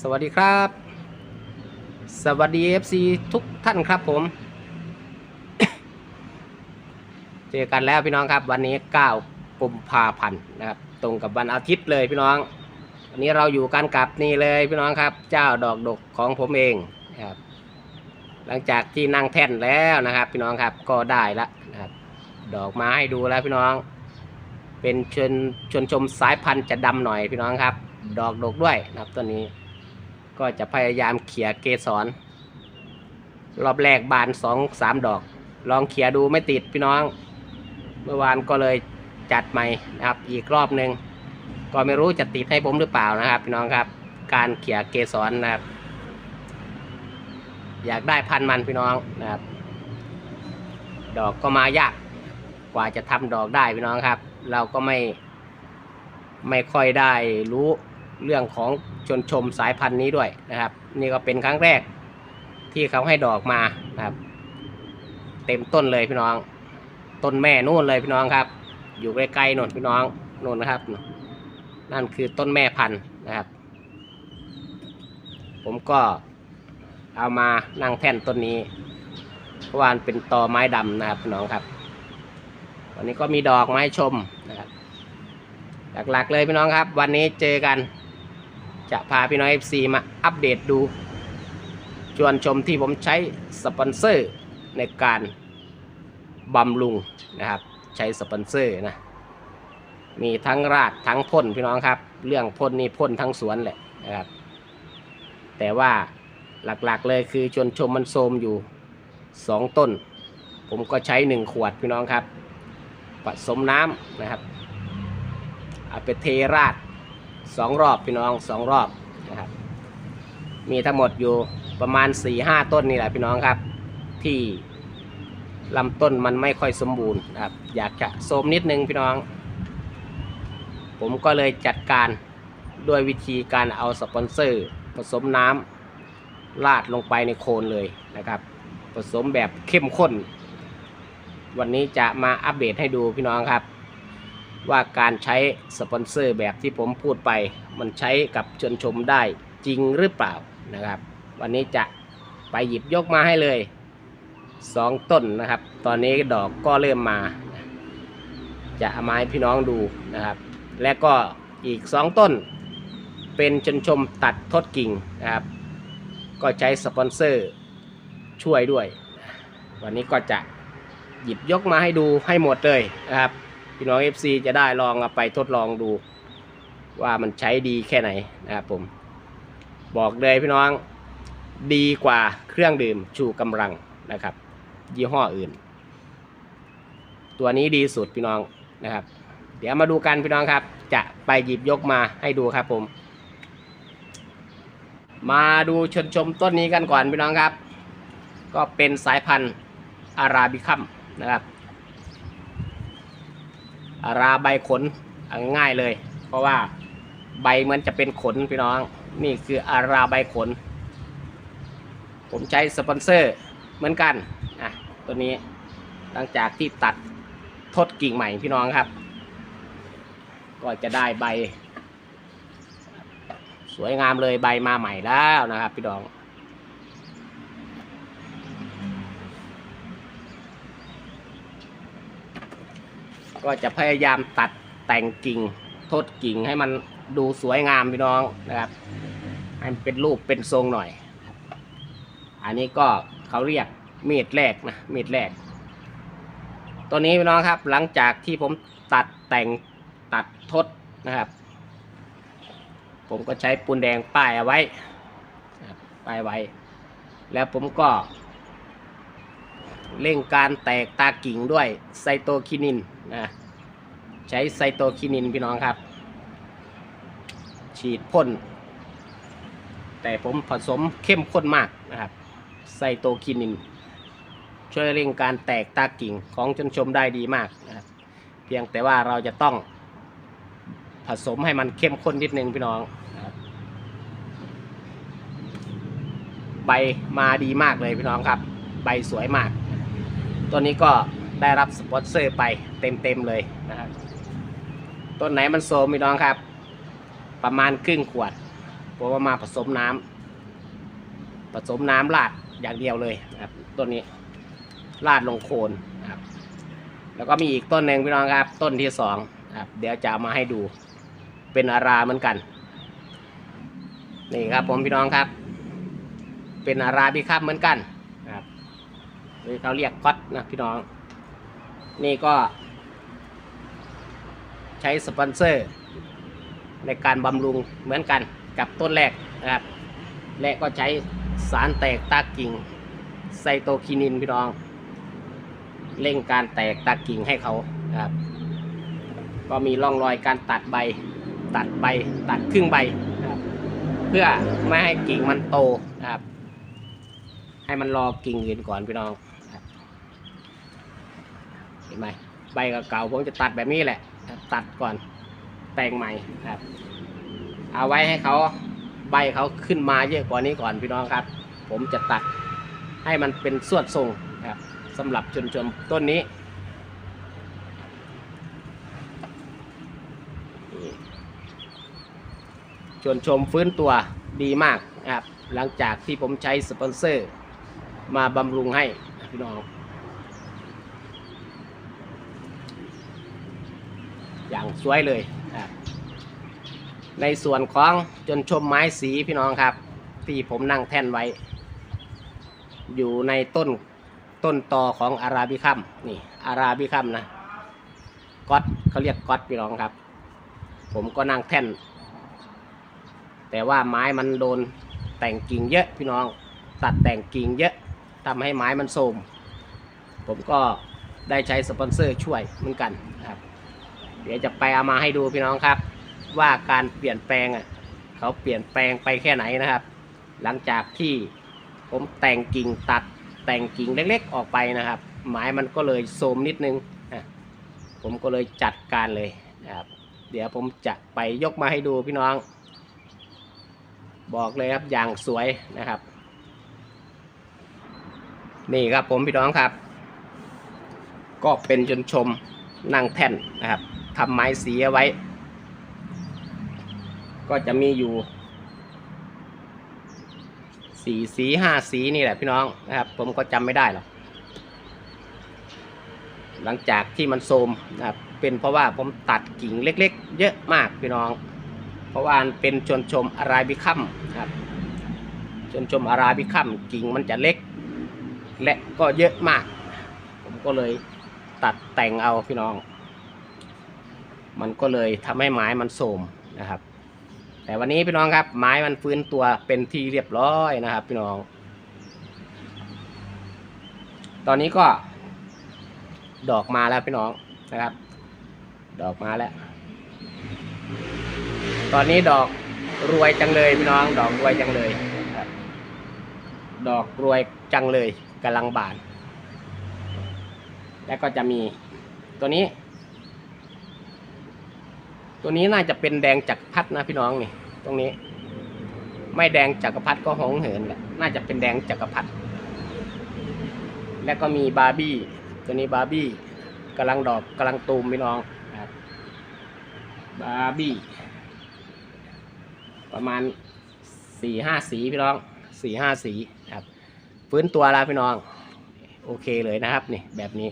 สวัสดีครับ สวัสดี FC ทุกท่านครับผม เจอกันแล้วพี่น้องครับ วันนี้ 9กุมภาพันธ์นะครับ ตรงกับวันอาทิตย์เลยพี่น้อง วันนี้เราอยู่กันกับนี่เลยพี่น้องครับ เจ้าดอกดกของผมเองนะครับ หลังจากที่นั่งแท่นแล้วนะครับ พี่น้องครับก็ได้ละนะครับ ดอกมาให้ดูแล้วพี่น้อง เป็นชนชนชมสายพันธุ์จะดำหน่อยพี่น้องครับ ดอกดกด้วยนะครับตัวนี้ ก็จะพยายามเขี่ยเกสร รอบแรกบานสองสามดอก ลองเขี่ยดูไม่ติดพี่น้อง เมื่อวานก็เลยจัดใหม่นะครับ อีกรอบหนึ่งก็ไม่รู้จะติดให้ผมหรือเปล่านะครับ พี่น้องครับ การเขี่ยเกสรนะครับ อยากได้พันธุ์มันพี่น้องนะครับ ดอกก็มายากกว่าจะทำดอกได้พี่น้องครับ เราก็ไม่ไม่ค่อยได้รู้ เรื่องของชนชมสายพันธุ์นี้ด้วยนะครับ นี่ก็เป็นครั้งแรกที่เขาให้ดอกมานะครับ เต็มต้นเลยพี่น้อง ต้นแม่นู่นเลยพี่น้องครับ อยู่ใกล้ๆนู่นพี่น้องนู่นนะครับ นั่นคือต้นแม่พันธุ์นะครับ ผมก็เอามานั่งแท่นต้นนี้เพราะว่านเป็นตอไม้ดำนะครับพี่น้องครับ วันนี้ก็มีดอกไม้ชมนะครับหลักๆเลยพี่น้องครับ วันนี้เจอกัน จะพาพี่น้อง FC มาอัปเดตดู ชวนชมที่ผมใช้สปอนเซอร์ในการบำรุงนะครับ ใช้สปอนเซอร์นะ มีทั้งราดทั้งพ่นพี่น้องครับ เรื่องพ่นนี่พ่นทั้งสวนแหละนะครับ แต่ว่าหลักๆเลยคือชวนชมมันโทมอยู่ 2 ต้น ผมก็ใช้ 1 ขวดพี่น้องครับผสมน้ำนะครับเอาไปเทราด สองรอบพี่น้องสองรอบนะครับ มีทั้งหมดอยู่ประมาณ4ี่ห้าต้นนี่แหละพี่น้องครับ ที่ลำต้นมันไม่ค่อยสมบูรณ์นะครับ อยากจะโสมนิดนึงพี่น้อง ผมก็เลยจัดการด้วยวิธีการเอาสปอนเซอร์ผสมน้ำราดลงไปในโคนเลยนะครับ ผสมแบบเข้มข้น วันนี้จะมาอัปเดตให้ดูพี่น้องครับ ว่าการใช้สปอนเซอร์แบบที่ผมพูดไป มันใช้กับชนชมได้จริงหรือเปล่านะครับ วันนี้จะไปหยิบยกมาให้เลย 2 ต้นนะครับ ตอนนี้ดอกก็เริ่มมา จะเอามาให้พี่น้องดูนะครับ และก็อีก 2 ต้น เป็นชนชมตัดทดกิ่งนะครับ ก็ใช้สปอนเซอร์ช่วยด้วย วันนี้ก็จะหยิบยกมาให้ดูให้หมดเลยนะครับ พี่น้อง FC จะได้ลองเอาไปทดลองดู ว่ามันใช้ดีแค่ไหนนะครับผม บอกเลยพี่น้องดีกว่าเครื่องดื่มชูกำลังนะครับ ยี่ห้ออื่น ตัวนี้ดีสุดพี่น้องนะครับ เดี๋ยวมาดูกันพี่น้องครับ จะไปหยิบยกมาให้ดูครับผม มาดูชนชมต้นนี้กันก่อนพี่น้องครับ ก็เป็นสายพันธุ์อาราบิคัมนะครับ ราใบขนง่ายเลย เพราะว่าใบมือนจะเป็นขนพี่น้อง นี่คืออาราใบขน ผมใช้สปอนเซอร์เหมือนกันอะตัวนี้หลังจากที่ตัดทดกิ่งใหม่พี่น้องครับ ก็จะได้ใบ สวยงามเลยใบมาใหม่แล้วนะครับ พี่น้อง ก็จะพยายามตัดแต่งกิ่งทดกิ่งให้มันดูสวยงามพี่น้องนะครับ ให้มันเป็นรูปเป็นทรงหน่อย อันนี้ก็เขาเรียกมีดแรกนะมีดแรก ตัวนี้พี่น้องครับหลังจากที่ผมตัดแต่งตัดทดนะครับ ผมก็ใช้ปูนแดงป้ายเอาไว้ป้ายไว้ แล้วผมก็ เร่งการแตกตากิ่งด้วยไซโตคินินนะใช้ไซโตคินินพี่น้องครับ ฉีดพ่น แต่ผมผสมเข้มข้นมากนะครับไซโตคินิน ช่วยเร่งการแตกตากิ่งของชนชมได้ดีมากนะครับเพียงแต่ว่าเราจะต้องผสมให้มันเข้มข้นนิดนึงพี่น้องใบมาดีมากเลยพี่น้องครับ ใบสวยมาก ตัวนี้ก็ได้รับสปอนเซอร์ไปเต็มๆเลยนะครับต้นไหนมันโซมพี่น้องครับ ประมาณครึ่งขวดเพราะว่ามาผสมน้ำผสมน้ำราดอย่างเดียวเลยนะครับต้นนี้ราดลงโคนนะครับ แล้วก็มีอีกต้นหนึ่งพี่น้องครับ ต้นที่สองนะครับเดี๋ยวจะามาให้ดูเป็นอาราเหมือนกัน นี่ครับผมพี่น้องครับ เป็นอาราบิคับเหมือนกันนะ หรือเขาเรียกก๊อตนะพี่น้อง นี่ก็ ใช้สปอนเซอร์ ในการบำรุงเหมือนกันกับต้นแรกนะครับ และก็ใช้สารแตกตากิ่งไซโตคินินพี่น้องเร่งการแตกตากิ่งให้เขาครับ ก็มีร่องรอยการตัดใบ ตัดใบ ตัดครึ่งใบครับ เพื่อไม่ให้กิ่งมันโตนะครับ ให้มันรอกิ่งอื่นก่อนพี่น้อง เห็นไหมใบเก่าผมจะตัดแบบนี้แหละ ตัดก่อนแต่งใหม่ครับ เอาไว้ให้เขาใบเขาขึ้นมาเยอะกว่านี้ก่อนพี่น้องครับ ผมจะตัดให้มันเป็นสวดทรงครับสำหรับชนชมต้นนี้ชวนชมฟื้นตัวดีมากนะครับหลังจากที่ผมใช้สปอนเซอร์ มาบำรุงให้พี่น้อง อย่าง สวยเลยครับในส่วนของจนชมไม้สีพี่น้องครับ ที่ผมนั่งแท่นไว้ อยู่ในต้นต้นตอของอาราบิคัมนี่อาราบิคัมนะก๊อตเขาเรียกก๊อตพี่น้องครับ ผมก็นั่งแท่น แต่ว่าไม้มันโดนแต่งกิ่งเยอะพี่น้อง ตัดแต่งกิ่งเยอะทำให้ไม้มันโทรมผมก็ได้ใช้สปอนเซอร์ช่วยเหมือนกันครับ เดี๋ยวจะไปเอามาให้ดูพี่น้องครับ ว่าการเปลี่ยนแปลงอะเขาเปลี่ยนแปลงไปแค่ไหนนะครับ หลังจากที่ผมแต่งกิ่งตัดแต่งกิ่งเล็ก ๆ ออกไปนะครับ ไม้มันก็เลยโทมนิดนึงผมก็เลยจัดการเลยนะครับ เดี๋ยวผมจะไปยกมาให้ดูพี่น้อง บอกเลยครับอย่างสวยนะครับ นี่ครับผมพี่น้องครับ ก็เป็นจนชมนั่งแท่นนะครับ ทำไม้สีเอาไว้ ก็จะมีอยู่สี่สีห้าสีนี่แหละพี่น้องนะครับ ผมก็จำไม่ได้หรอกหลังจากที่มันโทมนะครับเป็นเพราะว่าผมตัดกิ่งเล็กๆ เยอะมากพี่น้อง เพราะว่าเป็นชนชมอาราบิคัมครับชนชมอาราบิคัมกิ่งมันจะเล็ก และก็เยอะมาก ผมก็เลยตัดแต่งเอาพี่น้อง มันก็เลยทำให้ไม้มันโทรมนะครับ แต่วันนี้พี่น้องครับ ไม้มันฟื้นตัวเป็นที่เรียบร้อยนะครับ พี่น้อง ตอนนี้ก็ ดอกมาแล้วพี่น้องนะครับ ดอกมาแล้ว ตอนนี้ดอกรวยจังเลยพี่น้อง ดอกรวยจังเลยดอกรวยจังเลยกำลังบาน แล้วก็จะมีตัวนี้ ตัวนี้น่าจะเป็นแดงจักรพัดนะพี่น้องนี่ ตรงนี้ ไม่แดงจักรพัดก็หงเหินแหละน่าจะเป็นแดงจักรพัดแล้วก็มีบาร์บี้ ตัวนี้บาร์บี้กำลังดอกกำลังตูมพี่น้องครับบาร์บี้ประมาณสี่ห้าสีพี่น้องสี่ห้าสีครับฟื้นตัวแล้วพี่น้อง โอเคเลยนะครับนี่แบบนี้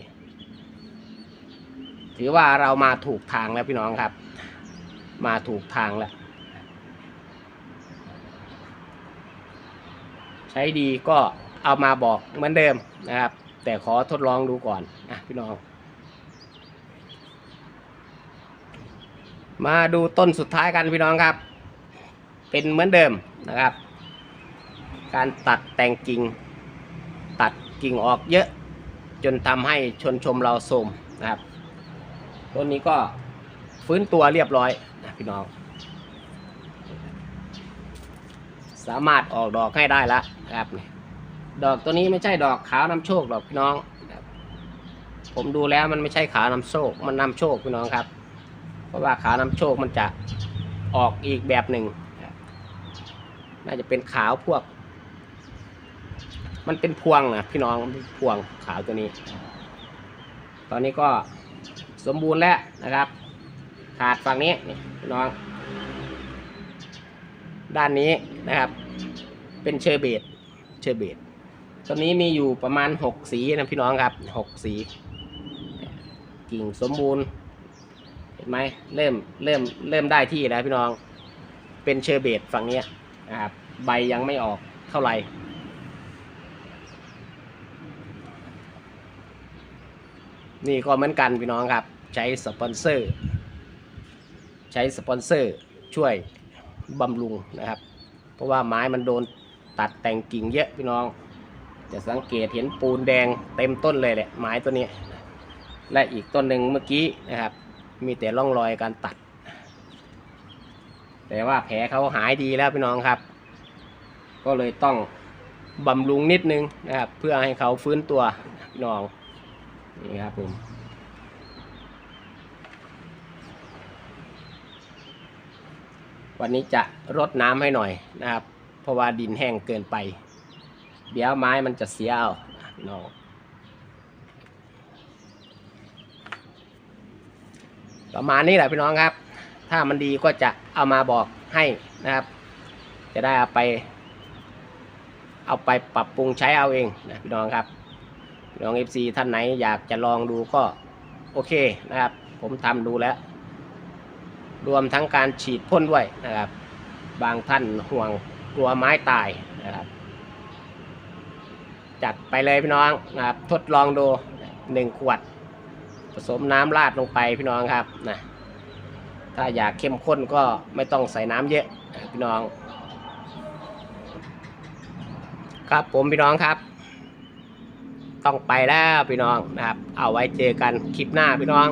ถือว่าเรามาถูกทางแล้วพี่น้องครับ มาถูกทางแล้ว ใช้ดีก็เอามาบอกเหมือนเดิมนะครับ แต่ขอทดลองดูก่อนนะพี่น้อง มาดูต้นสุดท้ายกันพี่น้องครับ เป็นเหมือนเดิมนะครับ การตัดแต่งกิ่ง ตัดกิ่งออกเยอะ จนทำให้ชนชมเราโทมนะครับต้นนี้ก็ฟื้นตัวเรียบร้อย พี่น้อง สามารถออกดอกให้ได้แล้วครับดอกตัวนี้ไม่ใช่ดอกขาวนำโชคหรอกพี่น้องผมดูแล้วมันไม่ใช่ขาวนำโชค มันนำโชคพี่น้องครับ เพราะว่าขาวนำโชคมันจะออกอีกแบบหนึ่ง น่าจะเป็นขาวพวก มันเป็นพวงนะพี่น้องพวงขาวตัวนี้ ตอนนี้ก็สมบูรณ์แล้วนะครับ ขาดฝั่งนี้นี่พี่น้อง ด้านนี้นะครับ เป็นเชอร์เบตเชอร์เบตตัวนี้มีอยู่ประมาณหกสีนะพี่น้องครับหกสี กิ่งสมบูรณ์เห็นไหมเริ่มเริ่มเริ่มได้ที่แล้วพี่น้อง เป็นเชอร์เบตฝั่งนี้นะครับใบยังไม่ออกเท่าไหร่นี่ก็เหมือนกันพี่น้องครับ ใช้สปอนเซอร์ ใช้สปอนเซอร์ช่วยบำรุงนะครับ เพราะว่าไม้มันโดนตัดแต่งกิ่งเยอะพี่น้อง จะสังเกตเห็นปูนแดงเต็มต้นเลยแหละไม้ตัวนี้และอีกต้นหนึ่งเมื่อกี้นะครับ มีแต่ร่องรอยการตัด แต่ว่าแผลเขาหายดีแล้วพี่น้องครับ ก็เลยต้องบำรุงนิดนึงนะครับ เพื่อให้เขาฟื้นตัวพี่น้องนี่ครับผม วันนี้จะรดน้ำให้หน่อยนะครับ เพราะว่าดินแห้งเกินไป เดี๋ยวไม้มันจะเสียเอาพี่น้องประมาณนี้แหละพี่น้องครับ ถ้ามันดีก็จะเอามาบอกให้นะครับ จะได้เอาไป เอาไปปรับปรุงใช้เอาเองนะพี่น้องครับพี่น้อง FC ท่านไหนอยากจะลองดูก็โอเคนะครับ ผมทำดูแล้ว รวมทั้งการฉีดพ่นด้วยนะครับ บางท่านห่วงกลัวไม้ตายนะครับ จัดไปเลยพี่น้องนะครับทดลองดูหนึ่งขวด ผสมน้ำราดลงไปพี่น้องครับนะถ้าอยากเข้มข้นก็ไม่ต้องใส่น้ำเยอะพี่น้อง ครับผมพี่น้องครับ ต้องไปแล้วพี่น้องนะครับ เอาไว้เจอกันคลิปหน้าพี่น้อง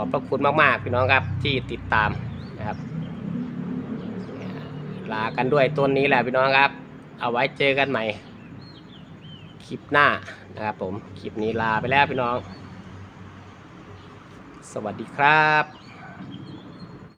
อบพระคุณมากๆพี่น้องครับที่ติดตามนะครับลากันด้วยต้นนี้แหละพี่น้องครับ เอาไว้เจอกันใหม่คลิปหน้านะครับผมคลิปนี้ลาไปแล้วพี่น้อง สวัสดีครับ